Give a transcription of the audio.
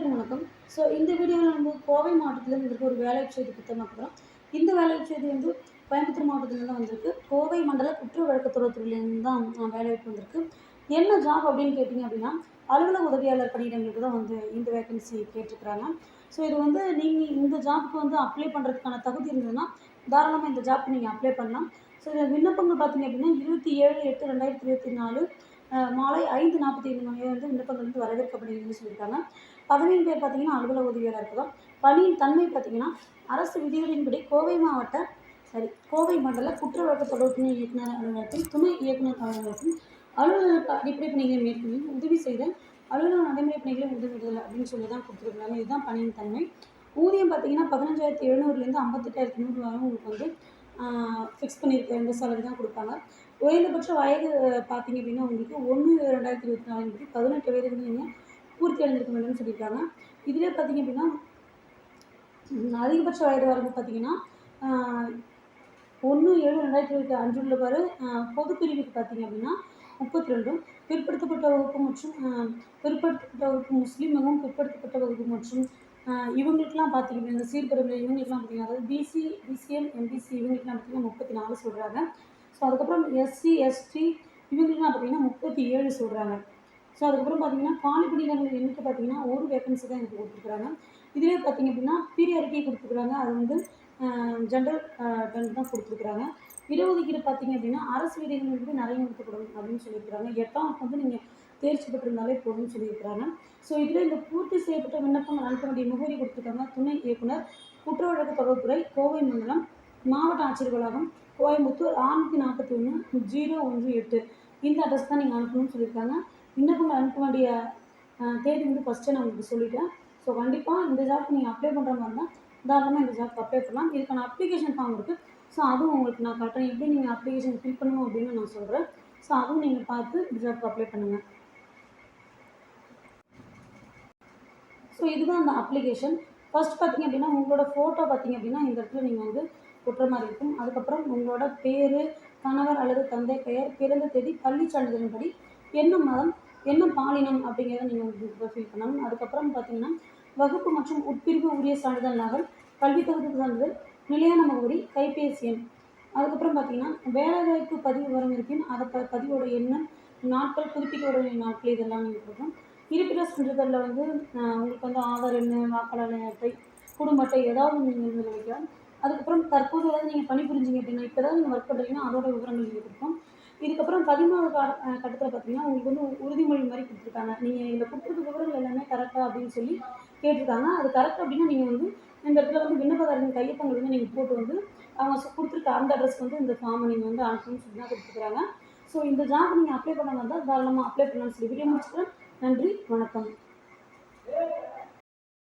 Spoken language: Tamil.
அனைவருக்கும் வணக்கம். ஸோ இந்த வீடியோவில் நம்ம கோவை மாவட்டத்தில் இருந்து ஒரு வேலை செய்தி புத்தகம் பார்க்குறோம் இந்த வேலை செய்தி வந்து கோயம்புத்தூர் மாவட்டத்துலேருந்து தான் வந்திருக்கு. கோவை மண்டல குற்ற வழக்குத்துறைத்துறையிலேருந்து தான் வேலைவாய்ப்பு வந்திருக்கு. என்ன ஜாப் அப்படின்னு கேட்டிங்க அப்படின்னா அலுவலக உதவியாளர் பணியிடங்களுக்கு தான் வந்து இந்த வேகன்சி கேட்டிருக்கிறாங்க. ஸோ இது வந்து நீங்கள் இந்த ஜாப்க்கு வந்து அப்ளை பண்ணுறதுக்கான தகுதி இருந்ததுன்னா தாராளமாக இந்த ஜாப்க்கு நீங்கள் அப்ளை பண்ணலாம். ஸோ இதில் விண்ணப்பங்கள் பார்த்தீங்க அப்படின்னா இருபத்தி ஏழு எட்டு ரெண்டாயிரத்தி இருபத்தி நாலு மாலை ஐந்து நாற்பத்தி ஐந்து மணி வந்து விண்ணப்பங்கள் வந்து வரவேற்கப்படுகிறதுன்னு சொல்லியிருக்காங்க. பதவியின் பேர் பார்த்தீங்கன்னா அலுவலக உதவியாளர் இருக்கலாம் பணியின் தன்மை பார்த்தீங்கன்னா அரசு விதிகளின்படி கோவை மாவட்ட சரி கோவை மண்டல குற்ற வழக்கு தொடர்பு இயக்குனர் அலுவலகத்தில் துணை இயக்குனர் அலுவலகத்தில் அலுவலக அடிப்படை பணிகளை மேற்கொண்டு உதவி செய்த அலுவலக நடைமுறை பணிகளை உதவிடுதல் அப்படின்னு சொல்லி தான் கொடுத்துருக்காங்க இதுதான் பணியின் தன்மை. ஊதியம் பார்த்தீங்கன்னா பதினஞ்சாயிரத்தி எழுநூறுலேருந்து ஐம்பத்தெட்டாயிரத்தி நூறு வரை உங்களுக்கு வந்து ஃபிக்ஸ் பண்ணியிருக்க இந்த சேலரி தான் கொடுப்பாங்க. குறைந்தபட்ச வயது பார்த்தீங்க அப்படின்னா உங்களுக்கு ஒன்று ரெண்டாயிரத்தி இருபத்தி நாலு படி பதினெட்டு வயது வந்து நீங்கள் பூர்த்தி அடைஞ்சிருக்க வேண்டும்னு சொல்லியிருக்காங்க. இதிலே பார்த்தீங்க அப்படின்னா அதிகபட்ச வயது வரம்பு பார்த்தீங்கன்னா ஒன்று ஏழு ரெண்டாயிரத்தி இருபத்தி அஞ்சு உள்ள பாரு பொதுப்பிரிவுக்கு பார்த்தீங்க அப்படின்னா முப்பத்தி ரெண்டும் பிற்படுத்தப்பட்ட வகுப்பு மற்றும் பிற்படுத்தப்பட்ட வகுப்பு முஸ்லீம் மிகவும் பிற்படுத்தப்பட்ட வகுப்பு மற்றும் இவங்களுக்குலாம் இவங்களுக்கெல்லாம் இந்த சீர்பிரிவில் இவங்களுக்குலாம் பார்த்தீங்கன்னா அதாவது பிசி பிசிஎம் எம்பிசி இவங்களுக்குலாம் பார்த்தீங்கன்னா முப்பத்தி நாலு சொல்கிறாங்க ஸோ அதுக்கப்புறம் எஸ்சி எஸ்டி இவங்களுக்குலாம் பார்த்தீங்கன்னா முப்பத்தி ஏழு சொல்கிறாங்க ஸோ அதுக்கப்புறம் பார்த்தீங்கன்னா காலி பணியிடங்கள் எண்ணிக்கை பார்த்தீங்கன்னா ஒரு வேக்கன்சி தான் எனக்கு கொடுத்துருக்குறாங்க. இதுவே பார்த்தீங்க அப்படின்னா பீரிய அறிக்கை கொடுத்துருக்குறாங்க. அது வந்து ஜென்ரல் டென்ட் தான் கொடுத்துருக்குறாங்க. இடஒதுக்கீடு பார்த்தீங்க அப்படின்னா அரசு விதிகள் வந்து நிறைய நடைமுறைப்படுத்தப்படும் அப்படின்னு சொல்லியிருக்கிறாங்க. எட்டாம் வந்து நீங்கள் தேர்ச்சி பெற்றிருந்தாலே போதும்னு சொல்லியிருக்கிறாங்க. ஸோ இதில் இந்த பூர்த்தி செய்யப்பட்ட விண்ணப்பங்கள் அனுப்ப வேண்டிய முகவரி கொடுத்துருக்காங்க. துணை இயக்குனர் குற்ற வழக்கு தொடர்புத்துறை கோவை மண்டலம் மாவட்ட ஆட்சியர் வளாகம் கோயம்புத்தூர் ஆறுநூற்றி நாற்பத்தி ஒன்று ஜீரோ ஒன்று எட்டு. இந்த அட்ரஸ் தான் நீங்கள் அனுப்பணும்னு சொல்லியிருக்காங்க. விண்ணப்பங்கள் அனுப்ப வேண்டிய தேதி வந்து ஃபஸ்ட்டு நான் உங்களுக்கு சொல்லிட்டேன் ஸோ கண்டிப்பாக இந்த ஜாப்க்கு நீங்கள் அப்ளை பண்ணுற மாதிரி தான் தாராளமாக இந்த ஜாப்க்கு அப்ளை பண்ணலாம். இதுக்கான அப்ளிகேஷன் ஃபார்ம் இருக்குது ஸோ அதுவும் உங்களுக்கு நான் காட்டுறேன் எப்படி நீங்கள் அப்ளிகேஷன் ஃபில் பண்ணணும் அப்படின்னு நான் சொல்கிறேன் ஸோ அதுவும் நீங்கள் பார்த்து இந்த ஜாப்க்கு அப்ளை பண்ணுங்கள் ஸோ இதுதான் அந்த அப்ளிகேஷன் ஃபஸ்ட் பார்த்தீங்க அப்படின்னா உங்களோட ஃபோட்டோ பார்த்தீங்க அப்படின்னா இந்த இடத்துல நீங்கள் வந்து குற்றமாக மாதிரி இருக்கும். அதுக்கப்புறம் உங்களோட பேர் கணவர் அல்லது தந்தை பெயர் பிறந்த தேதி பள்ளி சான்றிதழின்படி என்ன மதம் என்ன பாலினம் அப்படிங்கிறத நீங்கள் வந்து ஃபில் பண்ணணும். அதுக்கப்புறம் பார்த்தீங்கன்னா வகுப்பு மற்றும் உட்பிரிவு உரிய சான்றிதழ் நகல் கல்வி தகுதி சான்றிதழ் நிலையான முகவரி கைபேசி எண். அதுக்கப்புறம் பார்த்தீங்கன்னா வேலைவாய்ப்பு பதிவு விவரம் இருப்பின் அதை ப பதிவோட எண்ணம் நாட்கள் புதுப்பிக்க வேண்டிய நாட்கள் இதெல்லாம் நீங்கள் கொடுக்கணும் இருப்பிட சான்றிதழில் வந்து உங்களுக்கு வந்து ஆதார் எண் வாக்காளர் அட்டை குடும்ப அட்டை ஏதாவது நீங்கள் இதில் வைக்கலாம் அதுக்கப்புறம் தற்போது ஏதாவது நீங்கள் பணிபுரிஞ்சிங்க அப்படின்னா இப்போ ஏதாவது நீங்கள் ஒர்க் பண்ணுறீங்கன்னா அதோட விவரங்கள் நீங்கள் கொடுப்போம் இதுக்கப்புறம் பதிமூணு கா கட்டத்தில் பார்த்தீங்கன்னா உங்களுக்கு வந்து உறுதிமொழி மாதிரி கொடுத்துருக்காங்க. நீங்கள் இதில் கொடுக்குறது விவரங்கள் எல்லாமே கரெக்டாக அப்படின்னு சொல்லி கேட்டிருக்காங்க. அது கரெக்ட் அப்படின்னா நீங்கள் வந்து இந்த இடத்துல வந்து விண்ணப்பதாரரின் கையொப்பங்கள் வந்து நீங்கள் போட்டு வந்து அவங்க கொடுத்துருக்க அந்த அட்ரஸ்க்கு வந்து இந்த ஃபார்மை நீங்கள் வந்து அனுப்பணும்னு சொல்லி தான் கொடுத்துருக்காங்க ஸோ இந்த ஜாப் நீங்கள் அப்ளை பண்ண வந்தால் தாராளமாக அப்ளை பண்ணலாம்னு சொல்லி வீடியோ முடிச்சுக்கிறேன். நன்றி வணக்கம்.